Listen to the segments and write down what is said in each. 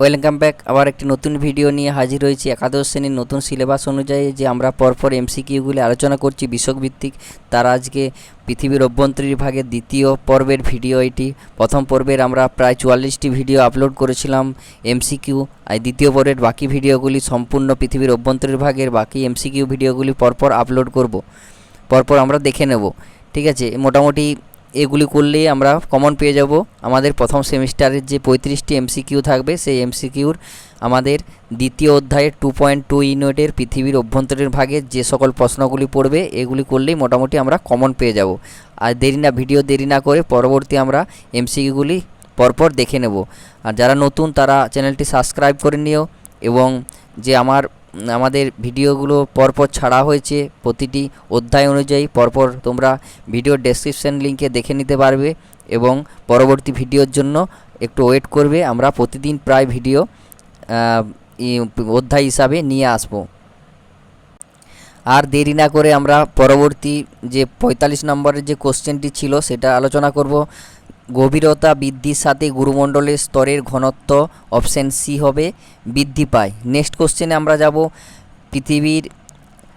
Welcome back আবার একটি নতুন ভিডিও নিয়ে হাজির হয়েছি। একাদশ শ্রেণির নতুন সিলেবাস অনুযায়ী যে আমরা পরপর এমসিকিউগুলি আলোচনা করছি বিষয়ভিত্তিক তার আজকে পৃথিবীর অভ্যন্তরীণ ভাগের দ্বিতীয় পর্বের ভিডিও এটি। প্রথম পর্বের আমরা প্রায় চুয়াল্লিশটি ভিডিও আপলোড করেছিলাম এমসিকিউ আর দ্বিতীয় পর্বের বাকি ভিডিওগুলি সম্পূর্ণ পৃথিবীর অভ্যন্তরীণ ভাগের বাকি এমসিকিউ ভিডিওগুলি পরপর আপলোড করব। পরপর আমরা দেখে নেব। ঠিক আছে? মোটামুটি এগুলি করলেই আমরা কমন পেয়ে যাব। আমাদের প্রথম সেমিস্টারের যে পঁয়ত্রিশটি এমসিকিউ থাকবে, সেই এমসিকিউর আমাদের দ্বিতীয় অধ্যায়ের টু পয়েন্ট টু ইউনিটের পৃথিবীর অভ্যন্তরীণ ভাগে যে সকল প্রশ্নগুলি পড়বে, এগুলি করলেই মোটামুটি আমরা কমন পেয়ে যাব। আর দেরি না, ভিডিও দেরি না করে পরবর্তী আমরা এমসিকিউগুলি পরপর দেখে নেব। আর যারা নতুন, তারা চ্যানেলটি সাবস্ক্রাইব করে নিও এবং যে আমার আমাদের ভিডিওগুলো পরপর ছাড়া হয়েছে। প্রতিটি অধ্যায় অনুযায়ী পরপর তোমরা ভিডিও ডেসক্রিপশন লিঙ্কে দেখে নিতে পারবে এবং পরবর্তী ভিডিওর জন্য একটু ওয়েট করবে। আমরা প্রতিদিন প্রায় ভিডিও অধ্যায় হিসাবে নিয়ে আসব। আর দেরি না করে আমরা পরবর্তী যে পঁয়তাল্লিশ নম্বরের যে কোশ্চেনটি ছিল, সেটা আলোচনা করব। গভীরতা বৃদ্ধির সাথে গুরুমণ্ডলের স্তরের ঘনত্ব অপশন সি হবে বৃদ্ধি পায়। নেক্সট কোশ্চেনে আমরা যাব। পৃথিবীর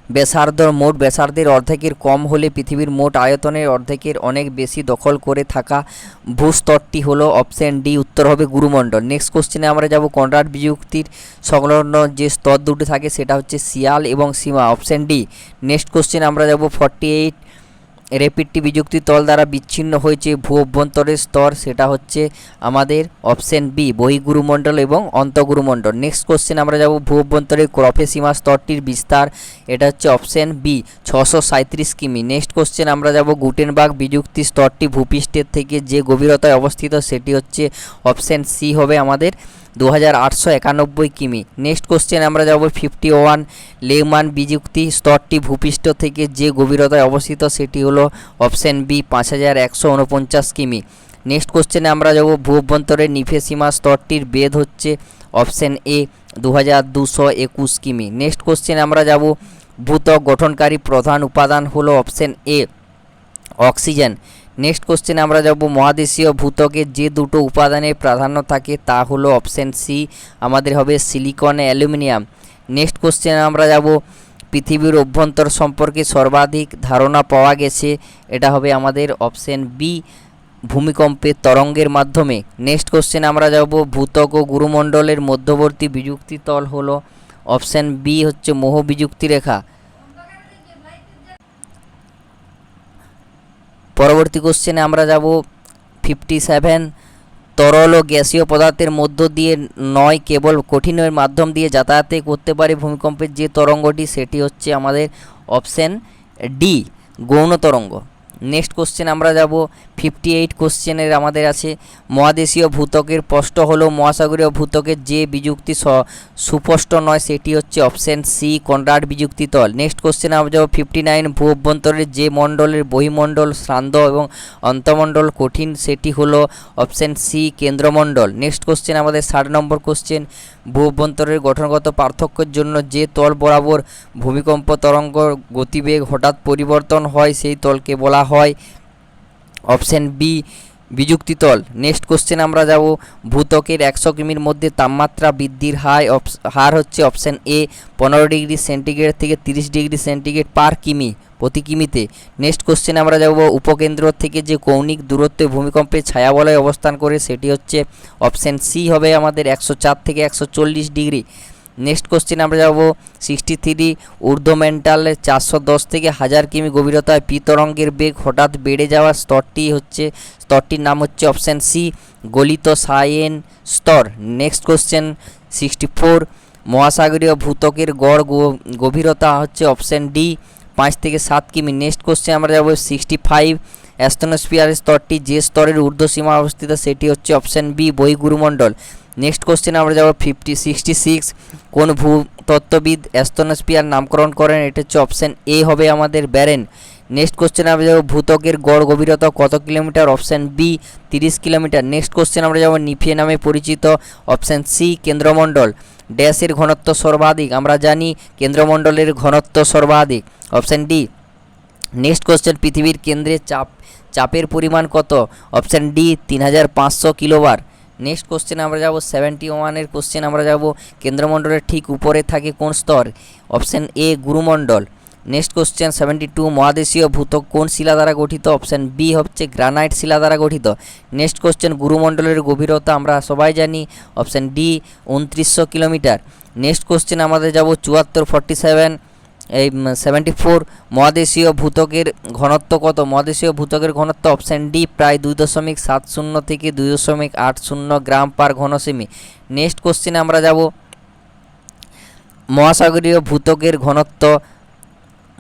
ব্যাসার্ধ মোট, ব্যাসার্ধের অর্ধেকের কম হলে পৃথিবীর মোট আয়তনের অর্ধেকের অনেক বেশি দখল করে থাকা ভূস্তরটি হলো অপশন ডি উত্তর হবে গুরুমণ্ডল। নেক্সট কোশ্চেনে আমরা যাব কনরাড বিযুক্তির সংলগ্ন যে স্তর দুটি থাকে সেটা হচ্ছে শিয়াল এবং সীমা, অপশন ডি নেক্সট কোশ্চেন আমরা যাব ফর্টি এইট রেপিডটি বিযুক্তি তল দ্বারা বিচ্ছিন্ন হয়েছে ভূ অভ্যন্তরের স্তর, সেটা হচ্ছে আমাদের অপশন বি বহিগুরুমণ্ডল এবং অন্তগুরুমণ্ডল নেক্সট কোশ্চেন আমরা যাব ভূ অভ্যন্তরের ক্রফে সীমা স্তরটির বিস্তার, এটা হচ্ছে অপশন বি ছশো সাঁত্রিশ কিমি। নেক্সট কোশ্চেন আমরা যাব গুটেনবাগ বিযুক্তি স্তরটি ভূপৃষ্ঠের থেকে যে গভীরতায় অবস্থিত, সেটি হচ্ছে অপশন সি হবে আমাদের দু হাজার আটশো একানব্বই কিমি। নেক্সট কোশ্চেন আমরা যাব ফিফটি ওয়ান লেমান বিযুক্তি স্তরটি ভূপৃষ্ঠ থেকে যে গভীরতায় অবস্থিত সেটি হলো অপশন বি পাঁচ হাজার একশো উনপঞ্চাশ কিমি। নেক্সট কোশ্চেনে আমরা যাব ভূ অভ্যন্তরের নিফেসীমা স্তরটির বেদ হচ্ছে অপশন এ দু কিমি। নেক্সট কোশ্চেনে আমরা যাব ভূত্বক গঠনকারী প্রধান উপাদান হলো option A oxygen next question আমরা যাব মহাদেশীয় ভূত্বকের যে দুটো উপাদানের প্রাধান্য থাকে তা হলো অপশন সি আমাদের হবে সিলিকন অ্যালুমিনিয়াম নেক্সট কোশ্চেন আমরা যাব পৃথিবীর অভ্যন্তর সম্পর্কে সর্বাধিক ধারণা পাওয়া গেছে, এটা হবে আমাদের অপশন বি ভূমিকম্পের তরঙ্গের মাধ্যমে। নেক্সট কোশ্চেন আমরা যাব ভূত্বক ও গুরুমণ্ডলের মধ্যবর্তী বিযুক্তি তল হলো অপশন বি হচ্ছে মোহ বিযুক্তি রেখা। পরবর্তী কোশ্চেনে আমরা যাব ফিফটি সেভেন তরল ও গ্যাসীয় পদার্থের মধ্য দিয়ে নয় কেবল কঠিনের মাধ্যম দিয়ে যাতায়াতে করতে পারে ভূমিকম্পের যে তরঙ্গটি, সেটি হচ্ছে আমাদের অপশন ডি গৌণ তরঙ্গ। নেক্সট কোশ্চেন আমরা যাব। ফিফটি এইট কোশ্চেনের আমাদের আছে। মহাদেশীয় ভূত্বকের স্পষ্ট হলো মহাসাগরীয় ভূত্বকের যে বিযুক্তি স- সুস্পষ্ট নয়, সেটি হচ্ছে অপশন সি কনরাড বিযুক্তি তল। নেক্সট কোশ্চেন আমরা যাব। ফিফটি নাইন ভূ অভ্যন্তরের যে মণ্ডলের বহিমণ্ডল, শ্রান্ত এবং অন্তমণ্ডল কঠিন, সেটি হলো অপশন সি কেন্দ্রমণ্ডল। নেক্সট কোশ্চেন আমাদের ষাট নম্বর কোশ্চেন ভূ অভ্যন্তরের গঠনগত পার্থক্যের জন্য যে তল বরাবর ভূমিকম্প, তরঙ্গ গতিবেগ হঠাৎ পরিবর্তন হয়, সেই তলকে বলা হয় অপশন বি, বিযুক্তি তল। নেক্সট কোশ্চেন আমরা যাব ভূত্বকের একশো কিমির মধ্যে তাপমাত্রা বৃদ্ধির হাই হার হচ্ছে অপশন এ, পনেরো ডিগ্রি সেন্টিগ্রেড থেকে তিরিশ ডিগ্রি সেন্টিগ্রেড পার কিমি, প্রতি কিমিতে। নেক্সট কোশ্চেন আমরা যাব উপকেন্দ্র থেকে যে কৌণিক দূরত্বে ভূমিকম্পের ছায়াবলয় অবস্থান করে, সেটি হচ্ছে অপশন সি হবে আমাদের একশো চার থেকে একশো চল্লিশ ডিগ্রি। নেক্সট কোশ্চেন আমরা যাব সিক্সটি থ্রি ঊর্ধ্বমেন্টাল চারশো দশ থেকে হাজার কিমি গভীরতায় পি তরঙ্গের বেগ হঠাৎ বেড়ে যাওয়া স্তরটি হচ্ছে, স্তরটির নাম হচ্ছে অপশান সি গলিত সায়েন স্তর। নেক্সট কোশ্চেন সিক্সটি ফোর মহাসাগরীয় ভূত্বকের গড় গভীরতা হচ্ছে অপশান ডি পাঁচ থেকে সাত কিমি। নেক্সট কোশ্চেন আমরা যাব সিক্সটি ফাইভ অ্যাস্ট্রোনস্ফিয়ারের স্তরটি যে স্তরের ঊর্ধ্বসীমা অবস্থিত, সেটি হচ্ছে অপশান বি বহিগুরুমণ্ডল নেক্সট কোশ্চেন আমরা যাব ফিফটি সিক্সটি সিক্স কোন ভূতত্ত্ববিদ অ্যাস্ট্রোনস্ফিয়ার নামকরণ করেন? এটা হচ্ছে অপশান এ হবে আমাদের ব্যারেন নেক্সট কোশ্চেন আমরা যাব ভূত্বকের গড় গভীরতা কত কিলোমিটার? অপশান বি তিরিশ কিলোমিটার। নেক্সট কোশ্চেন আমরা যাব নিফিয়ে নামে পরিচিত। অপশান সি কেন্দ্রমণ্ডল। ড্যাশের ঘনত্ব সর্বাধিক। আমরা জানি কেন্দ্রমণ্ডলের ঘনত্ব সর্বাধিক। অপশান ডি নেক্সট কোশ্চেন পৃথিবীর কেন্দ্রে চাপ, চাপের পরিমাণ কত? অপশান ডি তিন হাজার পাঁচশো কিলোবার। নেক্সট কোশ্চেনে আমরা যাব সেভেন্টি ওয়ানের কোশ্চেন আমরা যাব কেন্দ্রমণ্ডলের ঠিক উপরে থাকে কোন স্তর? অপশান এ গুরুমণ্ডল। নেক্সট কোশ্চেন সেভেন্টি টু মহাদেশীয় ভূতক কোন শিলা দ্বারা গঠিত? অপশান বি হচ্ছে গ্রানাইট শিলা দ্বারা গঠিত। নেক্সট কোশ্চেন গুরুমণ্ডলের গভীরতা আমরা সবাই জানি। অপশান ডি উনত্রিশশো কিলোমিটার। নেক্সট কোশ্চেন আমাদের যাব চুয়াত্তর ফর্টি সেভেন এই সেভেন্টি ফোর মহাদেশীয় ভূতকের ঘনত্ব কত? মহাদেশীয় ভূতকের ঘনত্ব অপশান ডি প্রায় দুই দশমিক সাত শূন্য থেকে দুই দশমিক আট শূন্য গ্রাম পার ঘনসেমি। নেক্সট কোশ্চেনে আমরা যাব। মহাসাগরীয় ভূতকের ঘনত্ব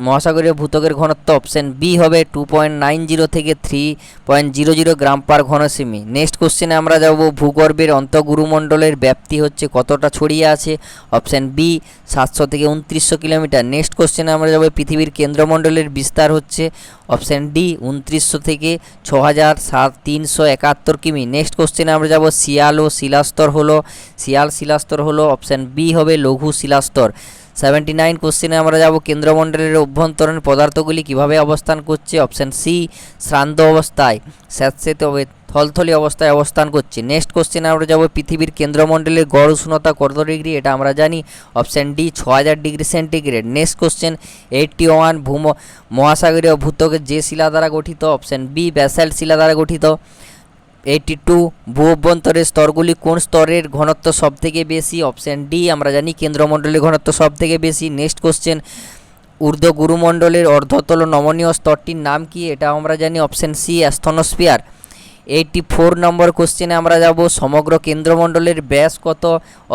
মহাসাগরীয় ভূতকের ঘনত্ব অপশান বি হবে টু পয়েন্ট নাইন জিরো থেকে three point zero zero gram per ঘনসেমি। Next কোশ্চেনে আমরা যাব, ভূগর্ভের অন্তঃগুরুমণ্ডলের ব্যাপ্তি হচ্ছে কতটা ছড়িয়ে আছে? অপশান বি, সাতশো থেকে উনত্রিশশো কিলোমিটার। নেক্সট কোশ্চেনে আমরা যাব, পৃথিবীর কেন্দ্রমণ্ডলের বিস্তার হচ্ছে। অপশান ডি, উনত্রিশশো থেকে ছ হাজার সাত তিনশো একাত্তর কিমি। নেক্সট কোশ্চেনে আমরা যাব, শিয়াল ও শিলাস্তর হলো। শিয়াল শিলাস্তর হলো, অপশান বি হবে লঘু শিলাস্তর। সেভেন্টি নাইন কোশ্চেনে আমরা যাব কেন্দ্রমণ্ডলের অভ্যন্তরীণ পদার্থগুলি কীভাবে অবস্থান করছে? অপশান সি, শ্রান্ত অবস্থায় স্যাঁতস্যাঁতে থলথলি অবস্থায় অবস্থান করছে। নেক্সট কোশ্চেনে আমরা যাব পৃথিবীর কেন্দ্রমণ্ডলের গড় উষ্ণতা কত ডিগ্রি? এটা আমরা জানি। অপশান ডি ছ হাজার degree centigrade. Next question, eighty one ভূম, মহাসাগরীয় ভূতকের যে শিলা দ্বারা গঠিত? অপশান বি, ব্যাসাল্ট শিলা দ্বারা গঠিত। এইটি টু ভূ অভ্যন্তরের স্তরগুলি কোন স্তরের ঘনত্ব সবথেকে বেশি? অপশান ডি আমরা জানি কেন্দ্রমণ্ডলের ঘনত্ব সবথেকে বেশি। নেক্সট কোশ্চেন ঊর্ধ্ব গুরুমণ্ডলের অর্ধতল নমনীয় স্তরটির নাম কি? এটা আমরা জানি option C asthenosphere eighty four নম্বর কোশ্চেনে আমরা যাব। সমগ্র কেন্দ্রমণ্ডলের ব্যাস কত?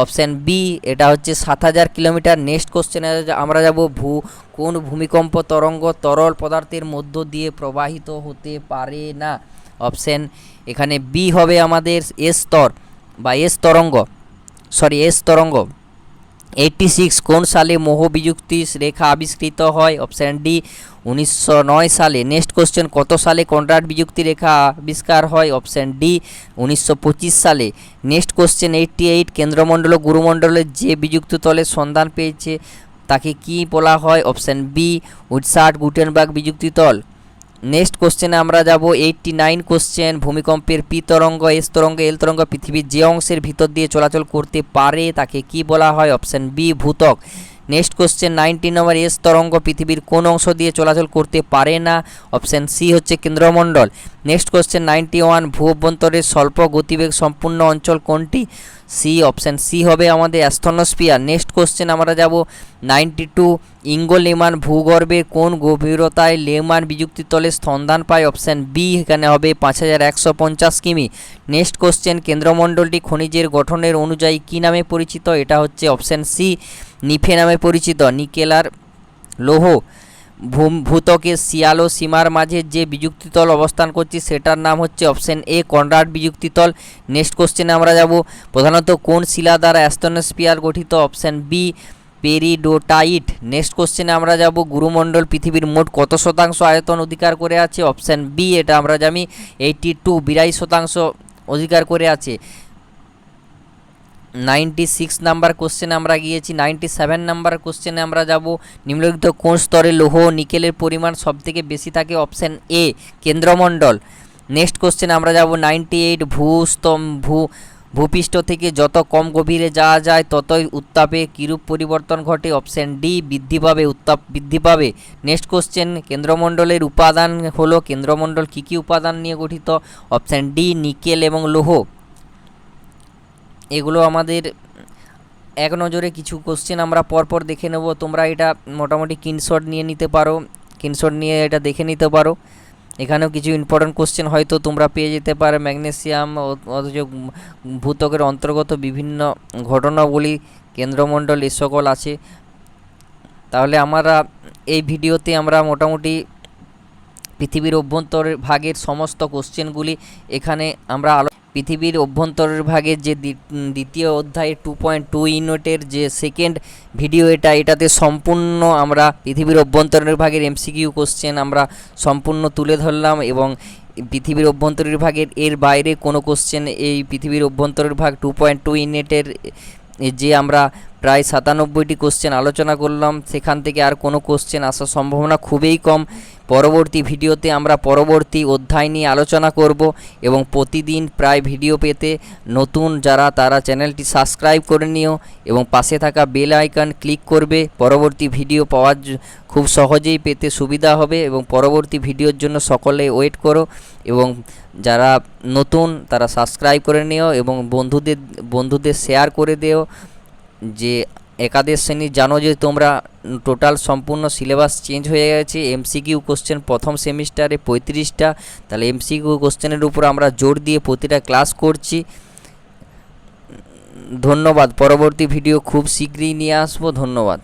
অপশান বি এটা হচ্ছে সাত হাজার কিলোমিটার। নেক্সট কোশ্চেনে আমরা যাব, ভূ, কোন ভূমিকম্প তরঙ্গ তরল পদার্থের মধ্য দিয়ে প্রবাহিত হতে পারে না? অপশান এখানে বি হবে আমাদের এস স্তর বা এস তরঙ্গ। সরি এস তরঙ্গ। এইটটি সিক্স কোন সালে মোহ বিযুক্তি রেখা আবিষ্কৃত হয়? অপশান ডি উনিশশো নয় সালে। নেক্সট কোশ্চেন কত সালে কন্ট্রাক্ট বিযুক্তি রেখা আবিষ্কার হয়? অপশান ডি উনিশশো পঁচিশ সালে। নেক্সট কোশ্চেন এইটটি এইট কেন্দ্রমণ্ডল ও গুরুমণ্ডলের যে বিযুক্ত তলের সন্ধান পেয়েছে, তাকে কি বলা হয়? অপশান বি উডসার্ট গুটেনবার্গ বিযুক্তি তল। নেক্সট কোশ্চেনে আমরা যাব এইটটি নাইন কোশ্চেন ভূমিকম্পের পি তরঙ্গ এস তরঙ্গ এল তরঙ্গ, পৃথিবীর যে অংশের ভিতর দিয়ে চলাচল করতে পারে, তাকে কি বলা হয়? অপশান বি ভূতক। নেক্সট কোশ্চেন নাইনটি নম্বর এস তরঙ্গ পৃথিবীর কোন অংশ দিয়ে চলাচল করতে পারে না? অপশান সি হচ্ছে কেন্দ্রমণ্ডল। নেক্সট কোশ্চেন নাইনটি ওয়ান ভূ অভ্যন্তরের স্বল্প গতিবেগ সম্পূর্ণ অঞ্চল কোনটি? সি অপশান সি হবে আমাদের অ্যাস্থনোস্পিয়ার নেক্সট কোশ্চেন আমরা যাব নাইনটি টু ইঙ্গো লেমান ভূগর্ভের কোন গভীরতায় লেমান বিযুক্তি তলে সন্ধান পায়? অপশান বি এখানে হবে পাঁচ হাজার একশো পঞ্চাশ কিমি। নেক্সট কোশ্চেন কেন্দ্রমণ্ডলটি খনিজের গঠনের অনুযায়ী কী নামে পরিচিত? এটা হচ্ছে অপশান সি নিফে নামে পরিচিত নিকেলার লৌহ ভূতকের শিয়াল ও সীমার মাঝে যে বিযুক্তিতল অবস্থান করছে সেটার নাম হচ্ছে অপশন এ কনরাড বিযুক্তিতল। নেক্সট কোশ্চেনে আমরা যাব। প্রধানত কোন শিলা দ্বারা অ্যাস্তনোস্পিয়ার গঠিত? Option B, peridotite. নেক্সট কোশ্চেনে আমরা যাব। গুরুমণ্ডল পৃথিবীর মোট কত শতাংশ আয়তন অধিকার করে আছে? অপশন বি, এটা আমরা জানি এইটি টু, বিরাশি শতাংশ অধিকার করে আছে। নাইনটি সিক্স নাম্বার কোশ্চেনে আমরা গিয়েছি নাইনটি সেভেন নাম্বার কোশ্চেনে আমরা যাব। নিম্নলিখিত কোন স্তরে লৌহ নিকেলের পরিমাণ সবথেকে বেশি থাকে? অপশান এ কেন্দ্রমণ্ডল। নেক্সট কোশ্চেন আমরা যাব নাইনটি এইট ভূস্তম ভূ, ভূপৃষ্ঠ থেকে যত কম গভীরে যাওয়া যায়, ততই উত্তাপে কিরূপ পরিবর্তন ঘটে? অপশান ডি বৃদ্ধি পাবে, উত্তাপ বৃদ্ধি পাবে। নেক্সট কোশ্চেন কেন্দ্রমণ্ডলের উপাদান হলো, কেন্দ্রমণ্ডল কী কী উপাদান নিয়ে গঠিত? অপশান ডি নিকেল এবং লৌহ। এগুলো আমাদের এক নজরে কিছু কোশ্চেন আমরা পরপর দেখে নেব। তোমরা এটা মোটামুটি কিনশট নিয়ে নিতে পারো কিনশট নিয়ে এটা দেখে নিতে পারো। এখানেও কিছু ইম্পর্টেন্ট কোশ্চেন হয়তো তোমরা পেয়ে যেতে পারো। ম্যাগনেসিয়াম অথচ ভূতকের অন্তর্গত বিভিন্ন ঘটনাবলী, কেন্দ্রমণ্ডল, এ সকল আছে। তাহলে আমরা এই ভিডিওতে আমরা মোটামুটি পৃথিবীর অভ্যন্তরের ভাগের সমস্ত কোশ্চেনগুলি এখানে আমরা আলো পৃথিবীর অভ্যন্তরের ভাগের যে দ্বিতীয় অধ্যায় টু পয়েন্ট টু ইউনিটের যে সেকেন্ড ভিডিও এটা, এটাতে সম্পূর্ণ আমরা পৃথিবীর অভ্যন্তরের ভাগের এমসিকিউ কোশ্চেন আমরা সম্পূর্ণ তুলে ধরলাম এবং পৃথিবীর অভ্যন্তরের ভাগের এর বাইরে কোনো কোশ্চেন এই পৃথিবীর অভ্যন্তরের ভাগ টু পয়েন্ট টু ইউনিটের যে আমরা প্রায় সাতানব্বইটি কোশ্চেন আলোচনা করলাম। সেখান থেকে আর কোনো কোশ্চেন আসার সম্ভাবনা খুবই কম। পরবর্তী ভিডিওতে আমরা পরবর্তী অধ্যায় নিয়ে আলোচনা করব এবং প্রতিদিন প্রায় ভিডিও পেতে নতুন যারা, তারা চ্যানেলটি সাবস্ক্রাইব করে নিও এবং পাশে থাকা বেল আইকন ক্লিক করবে। পরবর্তী ভিডিও পাওয়ার খুব সহজেই পেতে সুবিধা হবে এবং পরবর্তী ভিডিওর জন্য সকলে ওয়েট করো এবং যারা নতুন, তারা সাবস্ক্রাইব করে নিও এবং বন্ধুদের বন্ধুদের শেয়ার করে দিও। যে একাদশ শ্রেণির জানো যে তোমরা টোটাল সম্পূর্ণ সিলেবাস চেঞ্জ হয়ে গেছে এমসিকিউ কোশ্চেন প্রথম সেমিস্টারে পঁয়ত্রিশটা, তাহলে এমসিকিউ কোশ্চেনের উপর আমরা জোর দিয়ে প্রতিটা ক্লাস করছি। ধন্যবাদ, পরবর্তী ভিডিও খুব শীঘ্রই নিয়ে আসব, ধন্যবাদ।